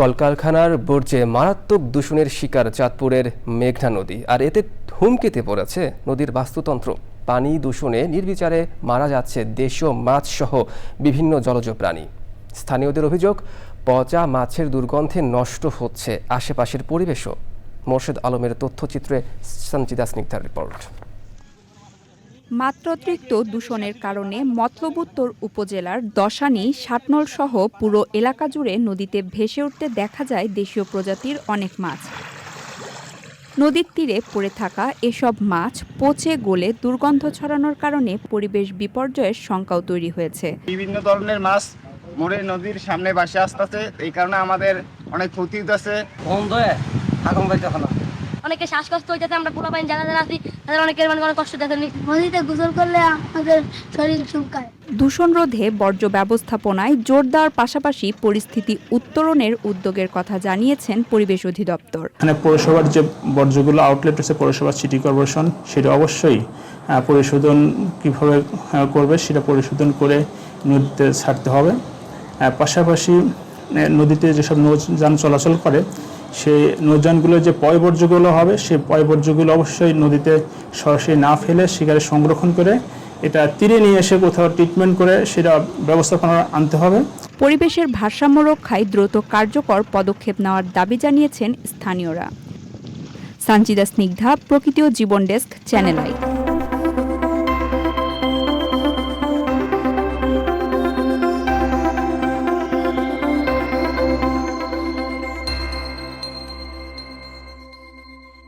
কলকারখানার বর্জ্যে মারাত্মক দূষণের শিকার চাঁদপুরের মেঘনা নদী। আর এতে হুমকিতে পড়েছে নদীর বাস্তুতন্ত্র। পানি দূষণে নির্বিচারে মারা যাচ্ছে দেশীয় মাছ সহ বিভিন্ন জলজ প্রাণী। স্থানীয়দের অভিযোগ, পচা মাছের দুর্গন্ধে নষ্ট হচ্ছে আশেপাশের পরিবেশও। মোর্শেদ আলমের তথ্যচিত্রে সঞ্চিতা স্নিগ্ধার রিপোর্ট। মাত্রাতিরিক্ত দূষণের কারণে মতলবুত্তর উপজেলার দশানি সাতনল সহ পুরো এলাকা জুড়ে নদীতে ভেসে উঠতে দেখা যায় দেশীয় প্রজাতির অনেক মাছ। নদীর তীরে পড়ে থাকা এসব মাছ পচে গলে দুর্গন্ধ ছড়ানোর কারণে পরিবেশ বিপর্যয়ের শঙ্কাও তৈরি হয়েছে। বিভিন্ন ধরনের মাছ মরে নদীর সামনে বাসে আসতেছে এই কারণে আমাদের অনেক ক্ষতি হইতেছে। বন্ধ হয়ে আগুন পাইতে না অনেকে শ্বাসকষ্ট হয়ে যাতে আমরা পোলা পাইন যারা যারা আছি তাদের অনেকের মানে অনেক কষ্ট দেখেন নদীতে গোসল করলে আমাদের শরীর চুলকায়। দূষণ রোধে বর্জ্য ব্যবস্থাপনায় জোর দেওয়ার পাশাপাশি পরিস্থিতি উত্তরণের উদ্যোগের কথা জানিয়েছেন পরিবেশ অধিদপ্তর। মানে পৌরসভার যে বর্জ্যগুলো আউটলেট আছে পৌরসভা সিটি কর্পোরেশন সেটা অবশ্যই পরিশোধন কীভাবে করবে সেটা পরিশোধন করে নদীতে ছাড়তে হবে। পাশাপাশি নদীতে যেসব নৌযান চলাচল করে সেই নৌযানগুলো যে পয় বর্জ্যগুলো হবে, সেই পয় বর্জ্যগুলো অবশ্যই নদীতে সরাসরি না ফেলে সেখানে সংরক্ষণ করে এটা তীরে নিয়ে এসে কোথাও ট্রিটমেন্ট করে সেটা ব্যবস্থাপনা আনতে হবে। পরিবেশের ভারসাম্য রক্ষায় দ্রুত কার্যকর পদক্ষেপ নেওয়ার দাবি জানিয়েছেন স্থানীয়রা। সানজিদা স্নিগ্ধা, প্রকৃতি ও জীবন ডেস্ক, চ্যানেল আই।